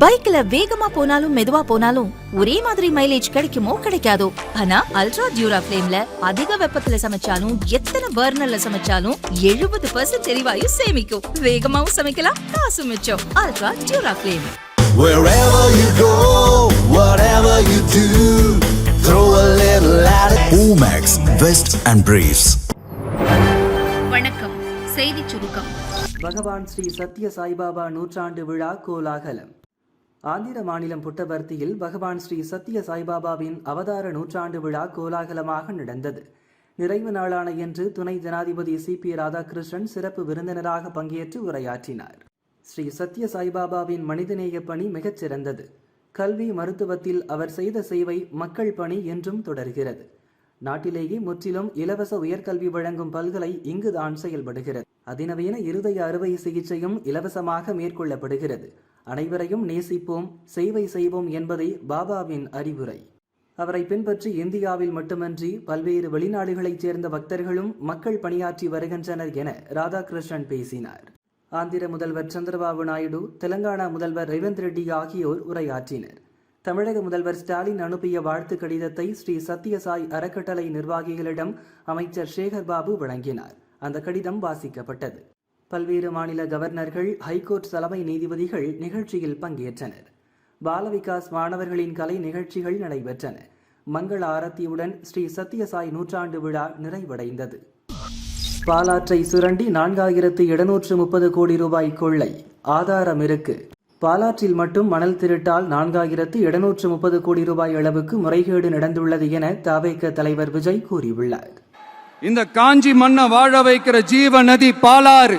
பைக்ல வேகமா போனாலும் மெதுவா போனாலும் ஒரே மாதிரி மைலேஜ் கிடைக்குமோ கிடைக்காதோ? ஆனா அல்ட்ரா டியூரா ஃபிளேம்ல அதிக வெப்பத்துல சமைச்சாலும் எத்தனை பர்னர்ல சமைச்சாலும் எழுபது பர்சன்ட் எரிவாயு சேமிக்கும். வேகமாவும் சமைக்கலாம் காசு மிச்சம். Ultra dura flame Wherever you go, whatever you do, throw a little at it. Omax, Vest and Briefs. வணக்கம். செய்திச் சுருக்கம். பகவான் ஸ்ரீ சத்ய சாய்பாபா நூற்றாண்டு விழா கோலாகலம். ஆந்திர மாநிலம் புட்டபர்த்தியில் பகவான் ஸ்ரீ சத்ய சாய்பாபாவின் அவதார நூற்றாண்டு விழா கோலாகலமாக நடந்தது. நிறைவு நாளான இன்று துணை ஜனாதிபதி சி பி ராதாகிருஷ்ணன் சிறப்பு விருந்தினராக பங்கேற்று உரையாற்றினார். ஸ்ரீ சத்ய சாய்பாபாவின் மனிதநேய பணி மிகச்சிறந்தது கல்வி மருத்துவத்தில் அவர் செய்த சேவை மக்கள் பணி என்றும் தொடர்கிறது. நாட்டிலேயே முற்றிலும் இலவச உயர்கல்வி வழங்கும் பல்கலை இங்குதான் செயல்படுகிறது. அதிநவீன இருதய அறுவை சிகிச்சையும் இலவசமாக மேற்கொள்ளப்படுகிறது. அனைவரையும் நேசிப்போம் சேவை செய்வோம் என்பதே பாபாவின் அறிவுரை. அவரை பின்பற்றி இந்தியாவில் மட்டுமன்றி பல்வேறு வெளிநாடுகளைச் சேர்ந்த பக்தர்களும் மக்கள் பணியாற்றி வருகின்றனர் என ராதாகிருஷ்ணன் பேசினார். ஆந்திர முதல்வர் சந்திரபாபு நாயுடு தெலங்கானா முதல்வர் ரேவந்த் ரெட்டி ஆகியோர் உரையாற்றினர். தமிழக முதல்வர் ஸ்டாலின் அனுப்பிய வாழ்த்து கடிதத்தை ஸ்ரீ சத்யசாய் அறக்கட்டளை நிர்வாகிகளிடம் அமைச்சர் சேகர் பாபு வழங்கினார். அந்த கடிதம் வாசிக்கப்பட்டது. பல்வேறு மாநில கவர்னர்கள் ஹைகோர்ட் தலைமை நீதிபதிகள் நிகழ்ச்சியில் பங்கேற்றனர். பாலவிகாஸ் மாணவர்களின் கலை நிகழ்ச்சிகள் நடைபெற்றன. மங்கள ஆரத்தியுடன் ஸ்ரீ சத்யசாய் நூற்றாண்டு விழா நிறைவடைந்தது. பாலாற்றை சுரண்டி நான்காயிரத்து எழுநூற்று முப்பது கோடி ரூபாய் கொள்ளை ஆதாரம் இருக்கு. பாலாற்றில் மட்டும் மணல் திருட்டால் நான்காயிரத்து எழுநூற்று முப்பது கோடி ரூபாய் அளவுக்கு முறைகேடு நடந்துள்ளது என தவேக்க தலைவர் விஜய் கூறியுள்ளார். இந்த காஞ்சி மண்ணை வாழ வைக்கிற ஜீவ நதி பாலாறு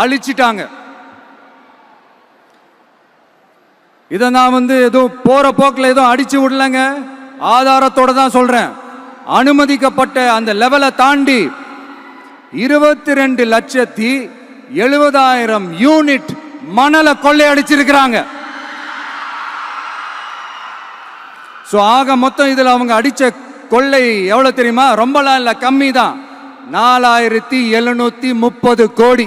அழிச்சிட்டாங்க. இதை நான் வந்து எதுவும் போற போக்கில் எதுவும் அடிச்சு விடலங்க. ஆதாரத்தோட தான் சொல்றேன். அனுமதிக்கப்பட்ட அந்த லெவலை தாண்டி இருபத்தி ரெண்டு லட்சத்தி எழுபதாயிரம் யூனிட் மணலை கொள்ளையடிச்சிருக்கிறாங்க ஸோ ஆக மொத்தம் இதில் அவங்க அடித்த கொள்ளை எவ்வளோ தெரியுமா? ரொம்பலாம் இல்லை கம்மி தான் நாலாயிரத்தி எழுநூற்றி முப்பது கோடி.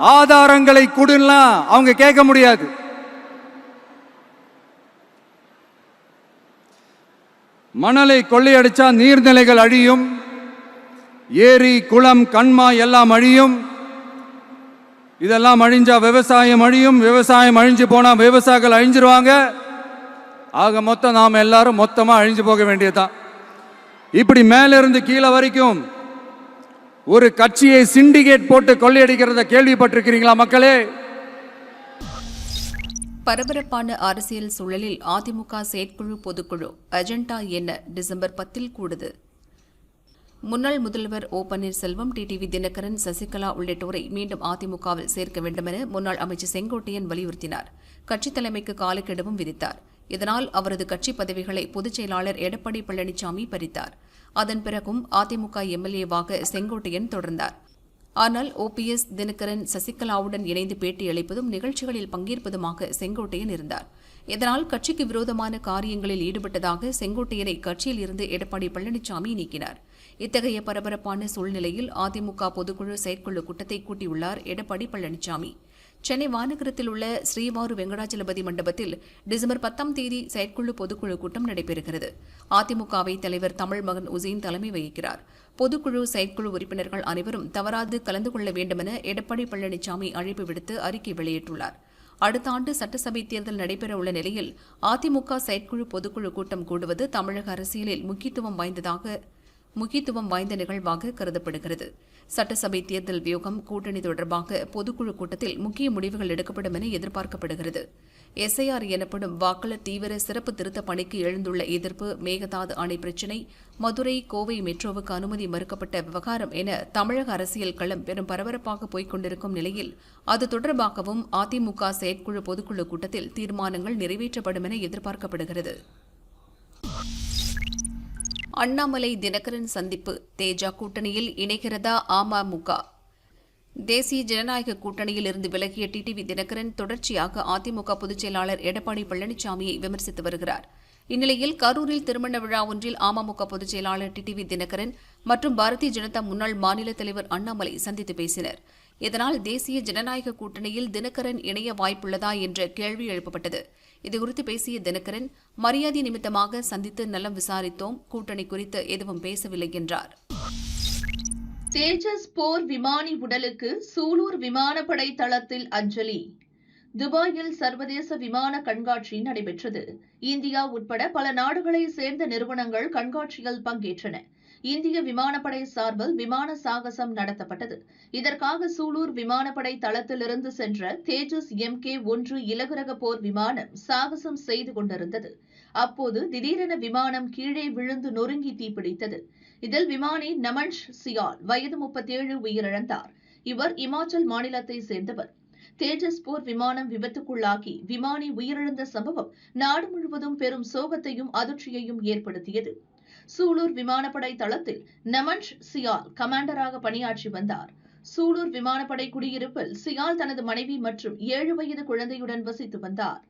ஆதாரங்களை கொடுலாம் அவங்க கேட்க முடியாது. மணலை கொள்ளையடிச்சா நீர்நிலைகள் அழியும். ஏரி குளம் கண்மா எல்லாம் அழியும். இதெல்லாம் அழிஞ்சா விவசாயம் அழியும். விவசாயம் அழிஞ்சு போனா விவசாயிகள் அழிஞ்சிருவாங்க. ஆக மொத்தம் நாம் எல்லாரும் மொத்தமா அழிஞ்சு போக வேண்டியதுதான். இப்படி மேலிருந்து கீழே வரைக்கும் ஒரு கட்சியை சிண்டிகேட் போட்டு கொள்ளையடிக்கிறத கேள்விப்பட்டிருக்கிறீங்களா மக்களே? பரபரப்பான அரசியல் சூழலில் அதிமுக செயற்குழு பொதுக்குழு அஜெண்டா என்ன டிசம்பர் பத்தில் கூடுது? முன்னாள் முதல்வர் ஓ பன்னீர்செல்வம் டிடிவி தினகரன் சசிகலா உள்ளிட்டோரை மீண்டும் அதிமுகவில் சேர்க்க வேண்டுமென முன்னாள் அமைச்சர் செங்கோட்டையன் வலியுறுத்தினார். கட்சித் தலைமைக்கு காலக்கெடுவும் விதித்தார். இதனால் அவரது கட்சி பதவிகளை பொதுச் செயலாளர் எடப்பாடி பழனிசாமி பறித்தார். அதன் பிறகும் அதிமுக எம்எல்ஏவாக செங்கோட்டையன் தொடர்ந்தார். ஆனால் ஓபிஎஸ் தினகரன் சசிகலாவுடன் இணைந்து பேட்டியளிப்பதும் நிகழ்ச்சிகளில் பங்கேற்பதுமாக செங்கோட்டையன் இருந்தார். இதனால் கட்சிக்கு விரோதமான காரியங்களில் ஈடுபட்டதாக செங்கோட்டையனை கட்சியில் இருந்து எடப்பாடி பழனிசாமி நீக்கினார். இத்தகைய பரபரப்பான சூழ்நிலையில் அதிமுக பொதுக்குழு செயற்குழு கூட்டத்தை கூட்டியுள்ளார் எடப்பாடி பழனிசாமி. சென்னை மாநகரத்தில் உள்ள ஸ்ரீவாரு வெங்கடாச்சலபதி மண்டபத்தில் டிசம்பர் பத்தாம் தேதி செயற்குழு பொதுக்குழு கூட்டம் நடைபெறுகிறது. அதிமுகவை தலைவர் தமிழ் மகன் உசேன் தலைமை வகிக்கிறார். பொதுக்குழு செயற்குழு உறுப்பினர்கள் அனைவரும் தவறாது கலந்து கொள்ள வேண்டுமென எடப்பாடி பழனிசாமி அழைப்பு விடுத்து அறிக்கை வெளியிட்டுள்ளார். அடுத்த ஆண்டு சட்டசபை தேர்தல் நடைபெறவுள்ள நிலையில் அதிமுக செயற்குழு பொதுக்குழு கூட்டம் கூடுவது தமிழக அரசியலில் முக்கியத்துவம் வாய்ந்ததாக முக்கியத்துவம் வாய்ந்த நிகழ்வாக கருதப்படுகிறது. சட்டசபை தேர்தல் வியூகம் கூட்டணி தொடர்பாக பொதுக்குழு கூட்டத்தில் முக்கிய முடிவுகள் எடுக்கப்படும் என எதிர்பார்க்கப்படுகிறது. எஸ்ஐஆர் எனப்படும் வாக்காளர் தீவிர சிறப்பு திருத்த பணிக்கு எழுந்துள்ள எதிர்ப்பு மேகதாது அணை பிரச்சினை மதுரை கோவை மெட்ரோவுக்கு அனுமதி மறுக்கப்பட்ட விவகாரம் என தமிழக அரசியல் களம் பெரும் பரபரப்பாக போய்க்கொண்டிருக்கும் நிலையில் அது தொடர்பாகவும் அதிமுக செயற்குழு பொதுக்குழு கூட்டத்தில் தீர்மானங்கள் நிறைவேற்றப்படும் என எதிர்பார்க்கப்படுகிறது. அண்ணாமலை தினகரன் சந்திப்பு. தேஜா கூட்டணியில் இணைகிறதா அமமுக? தேசிய ஜனநாயக கூட்டணியில் இருந்து விலகிய டிடிவி தினகரன் தொடர்ச்சியாக அதிமுக பொதுச் செயலாளர் எடப்பாடி பழனிசாமியை விமர்சித்து வருகிறார். இந்நிலையில் கரூரில் திருமண விழா ஒன்றில் அமமுக பொதுச் செயலாளர் டிடிவி தினகரன் மற்றும் பாரதிய ஜனதா முன்னாள் மாநில தலைவர் அண்ணாமலை சந்தித்து பேசினர். இதனால் தேசிய ஜனநாயக கூட்டணியில் தினகரன் இணைய வாய்ப்புள்ளதா என்ற கேள்வி எழுப்பப்பட்டது. இதுகுறித்து பேசிய தினகரன் மரியாதை நிமித்தமாக சந்தித்து நலம் விசாரித்தோம். கூட்டணி குறித்து எதுவும் பேசவில்லை என்றார். தேஜஸ் போர் விமானி உடலுக்கு சூலூர் விமானப்படை தளத்தில் அஞ்சலி. துபாயில் சர்வதேச விமான கண்காட்சி நடைபெற்றது. இந்தியா உட்பட பல நாடுகளைச் சேர்ந்த நிறுவனங்கள் கண்காட்சியில் பங்கேற்றன. இந்திய விமானப்படை சார்பில் விமான சாகசம் நடத்தப்பட்டது. இதற்காக சூலூர் விமானப்படை தளத்திலிருந்து சென்ற தேஜஸ் எம் கே ஒன்று இலகுரக போர் விமானம் சாகசம் செய்து கொண்டிருந்தது. அப்போது திடீரென விமானம் கீழே விழுந்து நொறுங்கி தீப்பிடித்தது. இதில் விமானி நமன்ஷ் சியால் வயது முப்பத்தேழு உயிரிழந்தார். இவர் இமாச்சல் மாநிலத்தை சேர்ந்தவர். தேஜஸ் போர் விமானம் விபத்துக்குள்ளாகி விமானி உயிரிழந்த சம்பவம் நாடு முழுவதும் பெரும் சோகத்தையும் அதிர்ச்சியையும் ஏற்படுத்தியது. சூலூர் விமானப்படை தளத்தில் நமன்ஷ் சியால் கமாண்டராக பணியாற்றி வந்தார். சூலூர் விமானப்படை குடியிருப்பில் சியால் தனது மனைவி மற்றும் ஏழு வயது குழந்தையுடன் வசித்து வந்தார்.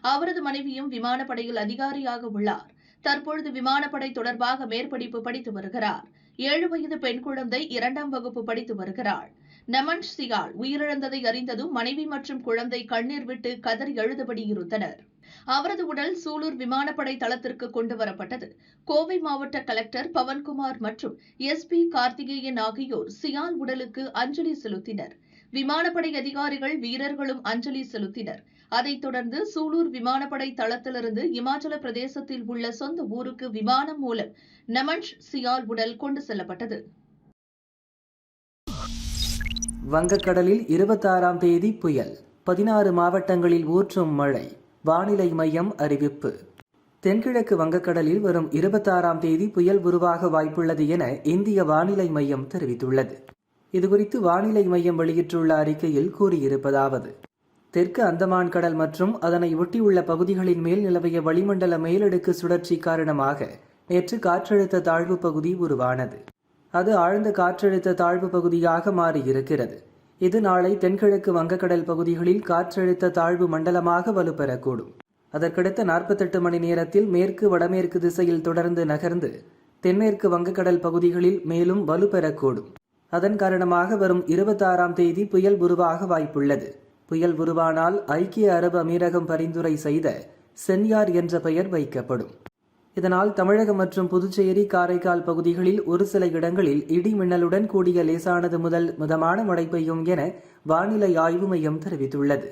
அவரது மனைவியும் விமானப்படையில் அதிகாரியாக உள்ளார். தற்பொழுது விமானப்படை தொடர்பாக மேற்படிப்பு படித்து வருகிறார். ஏழு வயது பெண் குழந்தை இரண்டாம் வகுப்பு படித்து வருகிறாள். நமன்ஷ் சியால் உயிரிழந்ததை அறிந்ததும் மனைவி மற்றும் குழந்தை கண்ணீர் விட்டு கதறி எழுதபடி இருந்தனர். அவரது உடல் சூலூர் விமானப்படை தளத்திற்கு கொண்டு வரப்பட்டது. கோவை மாவட்ட கலெக்டர் பவன்குமார் மற்றும் எஸ்பி கார்த்திகேயன் ஆகியோர் சியால் உடலுக்கு அஞ்சலி செலுத்தினர். விமானப்படை அதிகாரிகள் வீரர்களும் அஞ்சலி செலுத்தினர். அதைத் தொடர்ந்து சூலூர் விமானப்படை தளத்திலிருந்து இமாச்சல பிரதேசத்தில் உள்ள சொந்த ஊருக்கு விமானம் மூலம் நமன்ஷ் சியால் உடல் கொண்டு செல்லப்பட்டது. வங்கக்கடலில் இருபத்தாறாம் தேதி புயல். பதினாறு மாவட்டங்களில் ஊற்றும் மழை. வானிலை மையம் அறிவிப்பு. தென்கிழக்கு வங்கக்கடலில் வரும் இருபத்தாறாம் தேதி புயல் உருவாக வாய்ப்புள்ளது என இந்திய வானிலை மையம் தெரிவித்துள்ளது. இதுகுறித்து வானிலை மையம் வெளியிட்டுள்ள அறிக்கையில் கூறியிருப்பதாவது தெற்கு அந்தமான் கடல் மற்றும் அதனை ஒட்டியுள்ள பகுதிகளின் மேல் நிலவிய வளிமண்டல மேலடுக்கு சுழற்சி காரணமாக நேற்று காற்றழுத்த தாழ்வு பகுதி உருவானது. அது ஆழ்ந்த காற்றழுத்த தாழ்வு பகுதியாக மாறியிருக்கிறது. இது நாளை தென்கிழக்கு வங்கக்கடல் பகுதிகளில் காற்றழுத்த தாழ்வு மண்டலமாக வலுப்பெறக்கூடும். அதற்கடுத்த நாற்பத்தெட்டு மணி நேரத்தில் மேற்கு வடமேற்கு திசையில் தொடர்ந்து நகர்ந்து தென்மேற்கு வங்கக்கடல் பகுதிகளில் மேலும் வலுப்பெறக்கூடும். அதன் காரணமாக வரும் இருபத்தாறாம் தேதி புயல் உருவாக வாய்ப்புள்ளது. புயல் உருவானால் ஐக்கிய அரபு அமீரகம் பரிந்துரை செய்த சென்யார் என்ற பெயர் வைக்கப்படும். இதனால் தமிழகம் மற்றும் புதுச்சேரி காரைக்கால் பகுதிகளில் ஒரு சில இடங்களில் இடி மின்னலுடன் கூடிய லேசானது முதல் மிதமான மழை பெய்யும் என வானிலை ஆய்வு மையம் தெரிவித்துள்ளது.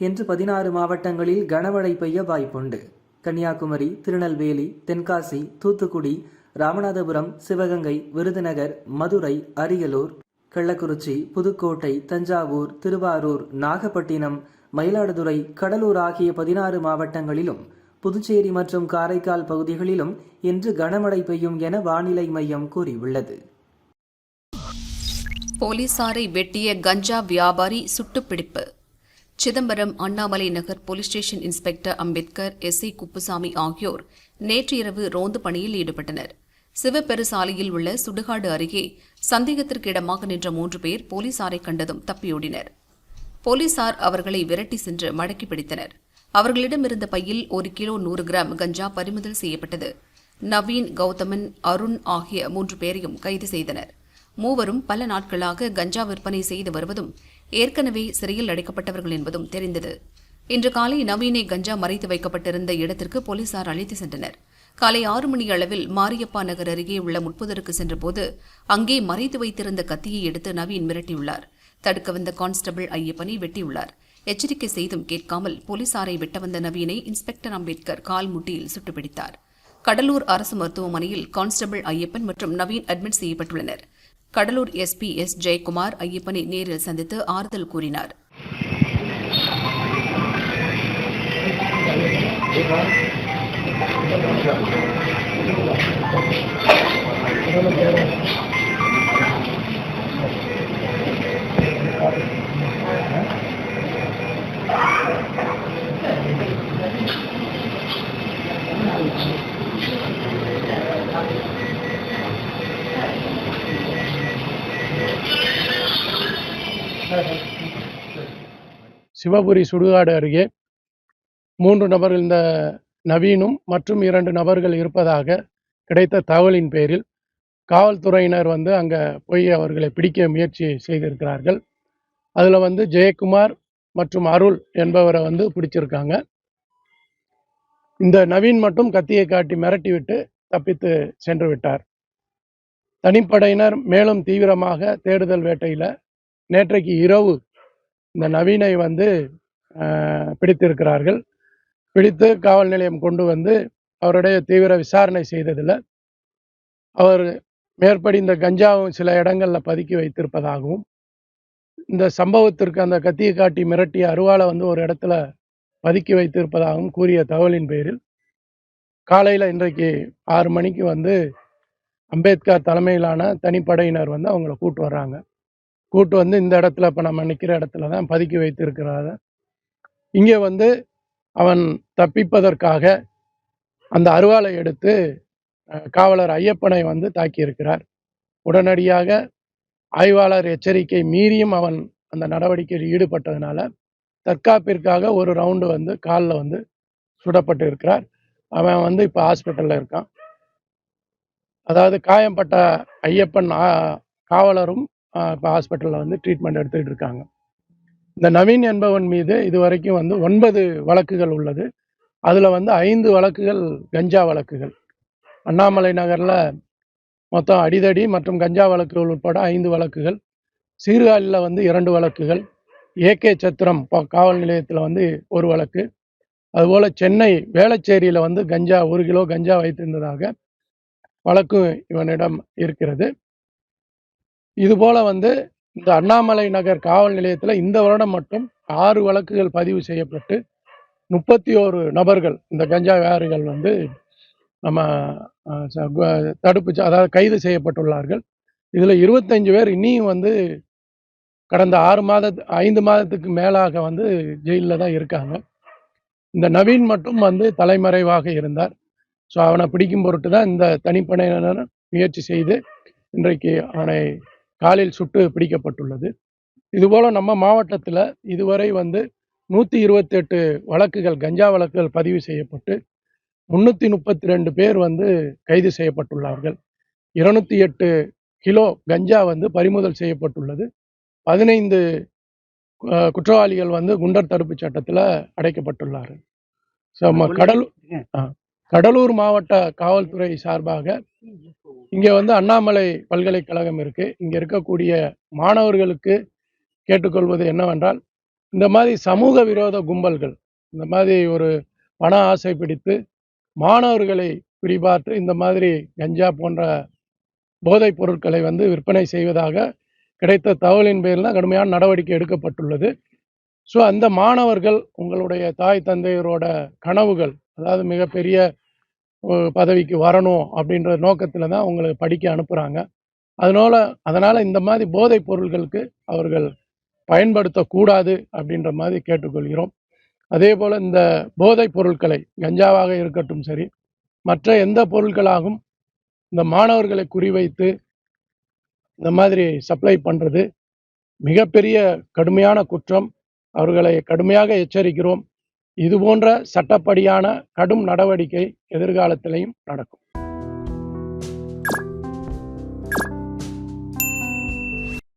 இன்று பதினாறு மாவட்டங்களில் கனமழை பெய்ய வாய்ப்புண்டு. கன்னியாகுமரி திருநெல்வேலி தென்காசி தூத்துக்குடி ராமநாதபுரம் சிவகங்கை விருதுநகர் மதுரை அரியலூர் கள்ளக்குறிச்சி புதுக்கோட்டை தஞ்சாவூர் திருவாரூர் நாகப்பட்டினம் மயிலாடுதுறை கடலூர் ஆகிய பதினாறு மாவட்டங்களிலும் புதுச்சேரி மற்றும் காரைக்கால் பகுதிகளிலும் இன்று கனமழை பெய்யும் என வானிலை மையம் கூறியுள்ளது. போலீசாரை வெட்டிய கஞ்சா வியாபாரி சுட்டுப்பிடிப்பு. Chidambaram Annamalai Nagar police station inspector Ambedkar S. I Kuppusamy ஆகியோர் நேற்று இரவு ரோந்து பணியில் ஈடுபட்டனர். சிவபெருசாலையில் உள்ள சுடுகாடு அருகே சந்தேகத்திற்கு இடமாக நின்ற மூன்று பேர் போலீசாரை கண்டதும் தப்பியோடினர். போலீசார் அவர்களை விரட்டி சென்று மடக்கி பிடித்தனர். அவர்களிடம் இருந்த பையில் ஒரு கிலோ நூறு கிராம் கஞ்சா பறிமுதல் செய்யப்பட்டது. நவீன் கௌதமன் அருண் ஆகிய மூன்று பேரையும் கைது செய்தனர். மூவரும் பல நாட்களாக கஞ்சா விற்பனை செய்து வருவதும் ஏற்கனவே சிறையில் அடைக்கப்பட்டவர்கள் என்பதும் தெரிந்தது. இன்று காலை நவீனை கஞ்சா மறைத்து வைக்கப்பட்டிருந்த இடத்திற்கு போலீசார் அழைத்து சென்றனர். காலை ஆறு மணி அளவில் மாரியப்பா நகர் அருகே உள்ள முட்புதருக்கு சென்றபோது அங்கே மறைத்து வைத்திருந்த கத்தியை எடுத்து நவீன் மிரட்டியுள்ளார். தடுக்க வந்த கான்ஸ்டபிள் ஐயப்பனை வெட்டியுள்ளார். எச்சரிக்கை செய்தும் கேட்காமல் போலீசாரை விட்ட வந்த நவீனை இன்ஸ்பெக்டர் அம்பேத்கர் கால் முட்டியில் சுட்டுப்பிடித்தார். கடலூர் அரசு மருத்துவமனையில் கான்ஸ்டபிள் ஐயப்பன் மற்றும் நவீன் அட்மிட் செய்யப்பட்டுள்ளனர். கடலூர் எஸ்பி எஸ் ஜெயக்குமார் ஐயப்பனை நேரில் சந்தித்து ஆறுதல் கூறினார். சிவபுரி சுடுகாடு அருகே மூன்று நபர்கள் இந்த நவீனும் மற்றும் இரண்டு நபர்கள் இருப்பதாக கிடைத்த தகவலின் பேரில் காவல்துறையினர் வந்து அங்கே போய் அவர்களை பிடிக்க முயற்சி செய்திருக்கிறார்கள். அதில் வந்து ஜெயக்குமார் மற்றும் அருள் என்பவரை வந்து பிடிச்சிருக்காங்க. இந்த நவீன் மட்டும் கத்தியை காட்டி மிரட்டிவிட்டு தப்பித்து சென்று விட்டார். தனிப்படையினர் மேலும் தீவிரமாக தேடுதல் வேட்டையில் நேற்றைக்கு இரவு இந்த நவீனை வந்து பிடித்திருக்கிறார்கள். பிடித்து காவல் நிலையம் கொண்டு வந்து அவருடைய தீவிர விசாரணை செய்ததில் அவர் மேற்படி இந்த கஞ்சாவும் சில இடங்களில் பதுக்கி வைத்திருப்பதாகவும் இந்த சம்பவத்திற்கு அந்த கத்தியை காட்டி மிரட்டிய அருவாளை வந்து ஒரு இடத்துல பதுக்கி வைத்திருப்பதாகவும் கூறிய தகவலின் பேரில் காலையில் இன்றைக்கு ஆறு மணிக்கு வந்து அம்பேத்கர் தலைமையிலான தனிப்படையினர் வந்து அவங்கள கூட்டு வர்றாங்க. கூட்டு வந்து இந்த இடத்துல இப்போ நம்ம நிற்கிற இடத்துல தான் பதுக்கி வைத்திருக்கிறார. இங்கே வந்து அவன் தப்பிப்பதற்காக அந்த அருவாளை எடுத்து காவலர் ஐயப்பனை வந்து தாக்கியிருக்கிறார். உடனடியாக ஆய்வாளர் எச்சரிக்கை மீறியும் அவன் அந்த நடவடிக்கையில் ஈடுபட்டதுனால தற்காப்பிற்காக ஒரு ரவுண்டு வந்து காலில் வந்து சுடப்பட்டு இருக்கிறார். அவன் வந்து இப்போ ஹாஸ்பிட்டலில் இருக்கான். அதாவது காயம்பட்ட ஐயப்பன் காவலரும் இப்போ ஹாஸ்பிட்டலில் வந்து ட்ரீட்மெண்ட் எடுத்துக்கிட்டு இருக்காங்க. இந்த நவீன் என்பவன் மீது இதுவரைக்கும் வந்து ஒன்பது வழக்குகள் உள்ளது. அதில் வந்து ஐந்து வழக்குகள் கஞ்சா வழக்குகள். அண்ணாமலை நகரில் மொத்தம் அடிதடி மற்றும் கஞ்சா வழக்குகள் உட்பட ஐந்து வழக்குகள். சீர்காழியில் வந்து இரண்டு வழக்குகள். ஏகே சத்திரம் காவல் நிலையத்தில் வந்து ஒரு வழக்கு. அதுபோல் சென்னை வேளச்சேரியில் வந்து கஞ்சா ஒரு கிலோ கஞ்சா வைத்திருந்ததாக வழக்கும் இவனிடம் இருக்கிறது. இதுபோல் வந்து இந்த அண்ணாமலை நகர் காவல் நிலையத்தில் இந்த வருடம் மட்டும் ஆறு வழக்குகள் பதிவு செய்யப்பட்டு முப்பத்தி ஓரு நபர்கள் இந்த கஞ்சா வியாபாரிகள் வந்து நம்ம ச- தடுப்பு அதாவது கைது செய்யப்பட்டுள்ளார்கள். இதில் இருபத்தஞ்சு பேர் இனியும் வந்து கடந்த ஆறு மாத ஐந்து மாதத்துக்கு மேலாக வந்து ஜெயிலில் தான் இருக்காங்க. இந்த நவீன் மட்டும் வந்து தலைமறைவாக இருந்தார். ஸோ அவனை பிடிக்கும் பொருட்டு தான் இந்த தனிப்படையினர் முயற்சி செய்து இன்றைக்கு அவனை காலில் சுட்டு பிடிக்கப்பட்டுள்ளது. இதுபோல நம்ம மாவட்டத்தில் இதுவரை வந்து நூற்றி இருபத்தெட்டு வழக்குகள் கஞ்சா வழக்குகள் பதிவு செய்யப்பட்டு முன்னூற்றி முப்பத்தி ரெண்டு பேர் வந்து கைது செய்யப்பட்டுள்ளார்கள். இருநூத்தி எட்டு கிலோ கஞ்சா வந்து பறிமுதல் செய்யப்பட்டுள்ளது. பதினைந்து குற்றவாளிகள் வந்து குண்டர் தடுப்பு சட்டத்தில் அடைக்கப்பட்டுள்ளார்கள். ஸோ கடலூர். கடலூர் மாவட்ட காவல்துறை சார்பாக இங்கே வந்து அண்ணாமலை பல்கலைக்கழகம் இருக்குது இங்கே இருக்கக்கூடிய மாணவர்களுக்கு கேட்டுக்கொள்வது என்னவென்றால் இந்த மாதிரி சமூக விரோத கும்பல்கள் இந்த மாதிரி ஒரு பண ஆசை பிடித்து மாணவர்களை குறிபார்த்து இந்த மாதிரி கஞ்சா போன்ற போதைப் பொருட்களை வந்து விற்பனை செய்வதாக கிடைத்த தகவலின் பேரில் தான் கடுமையான நடவடிக்கை எடுக்கப்பட்டுள்ளது. ஸோ அந்த மாணவர்கள் உங்களுடைய தாய் தந்தையரோட கனவுகள் அதாவது மிகப்பெரிய பதவிக்கு வரணும் அப்படின்ற நோக்கத்தில் தான் உங்களை படிக்க அனுப்புகிறாங்க அதனால அதனால் இந்த மாதிரி போதைப் பொருட்களுக்கு அவர்கள் பயன்படுத்தக்கூடாது அப்படின்ற மாதிரி கேட்டுக்கொள்கிறோம். அதே போல் இந்த போதைப் பொருட்களை கஞ்சாவாக இருக்கட்டும் சரி மற்ற எந்த பொருட்களாகும் இந்த மாணவர்களை குறிவைத்து இந்த மாதிரி சப்ளை பண்ணுறது மிகப்பெரிய கடுமையான குற்றம். அவர்களை கடுமையாக எச்சரிக்கிறோம். இது போன்ற சட்டப்படியான கடும் நடவடிக்கை எதிர்காலத்திலையும் நடக்கும்.